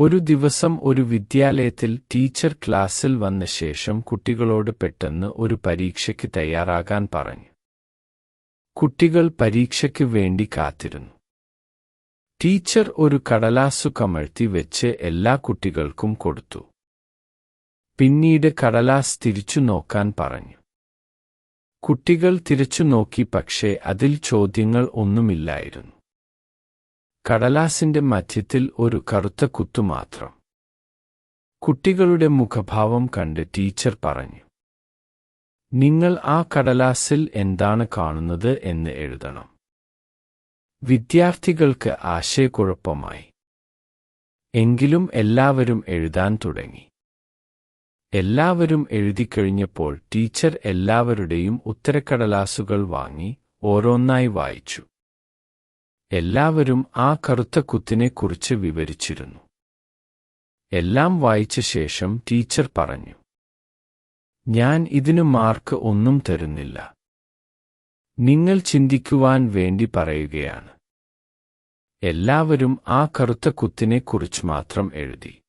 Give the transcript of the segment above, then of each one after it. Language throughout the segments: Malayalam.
ഒരു ദിവസം ഒരു വിദ്യാലയത്തിൽ ടീച്ചർ ക്ലാസ്സിൽ വന്ന ശേഷം കുട്ടികളോട് പെട്ടെന്ന് ഒരു പരീക്ഷയ്ക്ക് തയ്യാറാകാൻ പറഞ്ഞു. കുട്ടികൾ പരീക്ഷയ്ക്ക് വേണ്ടി കാത്തിരുന്നു. ടീച്ചർ ഒരു കടലാസു കമഴ്ത്തി വെച്ച് എല്ലാ കുട്ടികൾക്കും കൊടുത്തു. പിന്നീട് കടലാസ് തിരിച്ചു നോക്കാൻ പറഞ്ഞു. കുട്ടികൾ തിരിച്ചു നോക്കി പക്ഷേ അതിൽ ചോദ്യങ്ങൾ ഒന്നുമില്ലായിരുന്നു. കടലാസിന്റെ മധ്യത്തിൽ ഒരു കറുത്ത കുത്തു മാത്രം. കുട്ടികളുടെ മുഖഭാവം കണ്ട് ടീച്ചർ പറഞ്ഞു നിങ്ങൾ ആ കടലാസിൽ എന്താണ് കാണുന്നത് എന്ന് എഴുതണം. വിദ്യാർത്ഥികൾക്ക് ആശയക്കുഴപ്പമായി. എങ്കിലും എല്ലാവരും എഴുതാൻ തുടങ്ങി. എല്ലാവരും എഴുതിക്കഴിഞ്ഞപ്പോൾ ടീച്ചർ എല്ലാവരുടെയും ഉത്തരക്കടലാസുകൾ വാങ്ങി ഓരോന്നായി വായിച്ചു. എല്ലാവരും ആ കറുത്ത കുത്തിനെക്കുറിച്ച് വിവരിച്ചിരുന്നു. എല്ലാം വായിച്ച ശേഷം ടീച്ചർ പറഞ്ഞു ഞാൻ ഇതിനു മാർക്ക് ഒന്നും തരുന്നില്ല. നിങ്ങൾ ചിന്തിക്കുവാൻ വേണ്ടി പറയുകയാണ്. എല്ലാവരും ആ കറുത്ത കുത്തിനെക്കുറിച്ച് മാത്രം എഴുതി.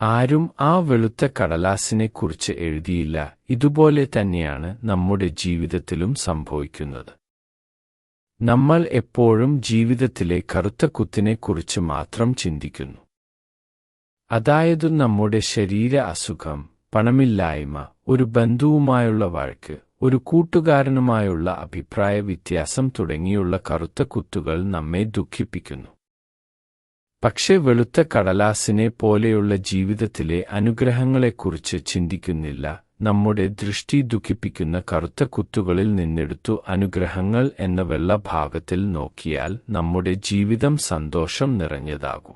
ആരും ആ വെളുത്ത കടലാസിനെക്കുറിച്ച് എഴുതിയില്ല. ഇതുപോലെ തന്നെയാണ് നമ്മുടെ ജീവിതത്തിലും സംഭവിക്കുന്നത്. നമ്മൾ എപ്പോഴും ജീവിതത്തിലെ കറുത്ത കുത്തിനെക്കുറിച്ച് മാത്രം ചിന്തിക്കുന്നു. അതായത് നമ്മുടെ ശരീര അസുഖം പണമില്ലായ്മ ഒരു ബന്ധുവുമായുള്ള വഴക്ക് ഒരു കൂട്ടുകാരനുമായുള്ള അഭിപ്രായ വ്യത്യാസം തുടങ്ങിയുള്ള കറുത്ത കുത്തുകൾ നമ്മെ ദുഃഖിപ്പിക്കുന്നു. പക്ഷെ വെളുത്ത കടലാസിനെ പോലെയുള്ള ജീവിതത്തിലെ അനുഗ്രഹങ്ങളെക്കുറിച്ച് ചിന്തിക്കുന്നില്ല നമ്മുടെ ദൃഷ്ടി ദുഃഖിപ്പിക്കുന്ന കറുത്ത കുത്തുകളിൽ നിന്നെടുത്തു അനുഗ്രഹങ്ങൾ എന്ന വെള്ള ഭാഗത്തിൽ നോക്കിയാൽ നമ്മുടെ ജീവിതം സന്തോഷം നിറഞ്ഞതാകും.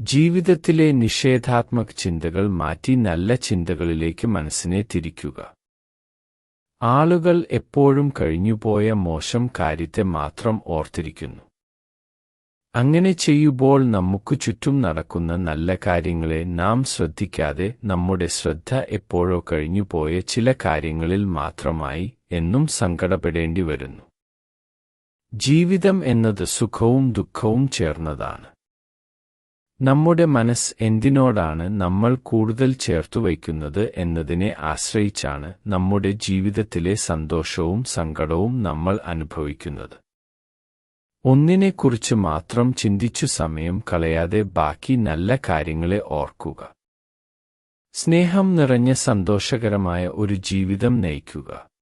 ജീവിതത്തിലെ നിഷേധാത്മക ചിന്തകൾ മാറ്റി നല്ല ചിന്തകളിലേക്ക് മനസ്സിനെ തിരിക്കുക. ആളുകൾ എപ്പോഴും കഴിഞ്ഞുപോയ മോശം കാര്യത്തെ മാത്രം ഓർത്തിരിക്കുന്നു. അങ്ങനെ ചെയ്യുമ്പോൾ നമുക്ക് ചുറ്റും നടക്കുന്ന നല്ല കാര്യങ്ങളെ നാം ശ്രദ്ധിക്കാതെ നമ്മുടെ ശ്രദ്ധ എപ്പോഴോ കഴിഞ്ഞുപോയ ചില കാര്യങ്ങളിൽ മാത്രമായി എന്നും സങ്കടപ്പെടേണ്ടി വരുന്നു. ജീവിതം എന്നത് സുഖവും ദുഃഖവും ചേർന്നതാണ്. നമ്മുടെ മനസ്സ് എന്തിനോടാണ് നമ്മൾ കൂടുതൽ ചേർത്തു ചേർത്തുവയ്ക്കുന്നത് എന്നതിനെ ആശ്രയിച്ചാണ് നമ്മുടെ ജീവിതത്തിലെ സന്തോഷവും സങ്കടവും നമ്മൾ അനുഭവിക്കുന്നത്. ഒന്നിനെക്കുറിച്ച് മാത്രം ചിന്തിച്ചു സമയം കളയാതെ ബാക്കി നല്ല കാര്യങ്ങളെ ഓർക്കുക. സ്നേഹം നിറഞ്ഞ സന്തോഷകരമായ ഒരു ജീവിതം നയിക്കുക.